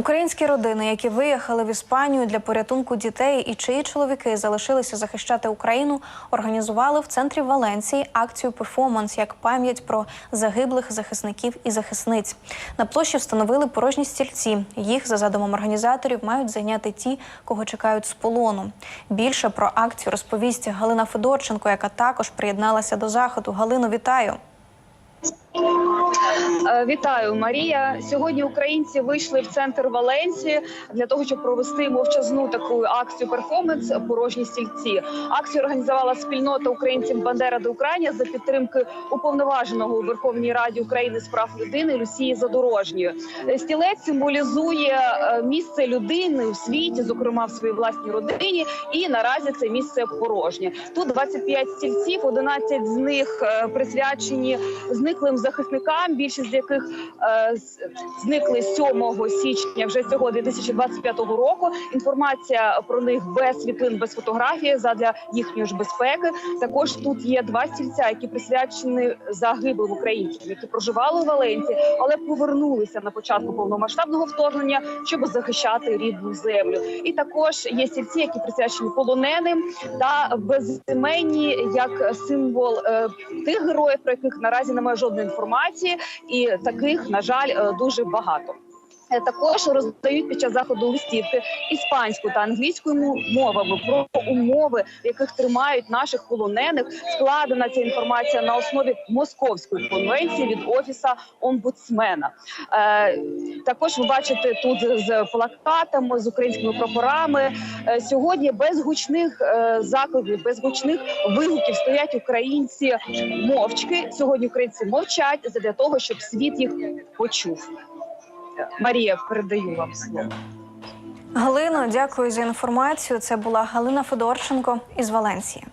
Українські родини, які виїхали в Іспанію для порятунку дітей і чиї чоловіки залишилися захищати Україну, організували в центрі Валенції акцію перформанс як пам'ять про загиблих захисників і захисниць. На площі встановили порожні стільці. Їх за задумом організаторів мають зайняти ті, кого чекають з полону. Більше про акцію розповість Галина Федорченко, яка також приєдналася до заходу. Галино, вітаю. Е, Вітаю, Марія. Сьогодні українці вийшли в центр Валенції для того, щоб провести мовчазну таку акцію перформанс порожні стільці. Акцію організувала спільнота українців Бандера до України за підтримки уповноваженого у Верховній Раді України з прав людини Люсії Задорожньої. Стілець символізує е, місце людини у світі, зокрема в своїй власній родині. І наразі це місце порожнє. Тут 25 стільців, 11 з них е, присвячені зниклим захисникам, більшість з яких е, зникли 7 січня вже цього 2025 року. Інформація про них без світлин, без фотографії задля їхньої ж безпеки. Також тут є два стільця, які присвячені загиблим українцям, які проживали у Валенції, але повернулися на початку повномасштабного вторгнення, щоб захищати рідну землю. І також є стільці, які присвячені полоненим та безіменні як символ е, тих героїв, про яких наразі немає жодної інформації, і таких на жаль е, дуже багато. Е, Також роздають під час заходу листівки іспанською та англійською мовами про умови, в яких тримають наших полонених. Складена ця інформація на основі московської конвенції від офіса омбудсмена. Е, також ви бачите тут з плакатами з українськими прапорами. Е, сьогодні без гучних е, закладів, без гучних вигуків стоять українці мовчки. Сьогодні українці мовчать для того, щоб світ їх почув. Марія, передаю вам слово. Галино, дякую за інформацію. Це була Галина Федорченко із Валенції.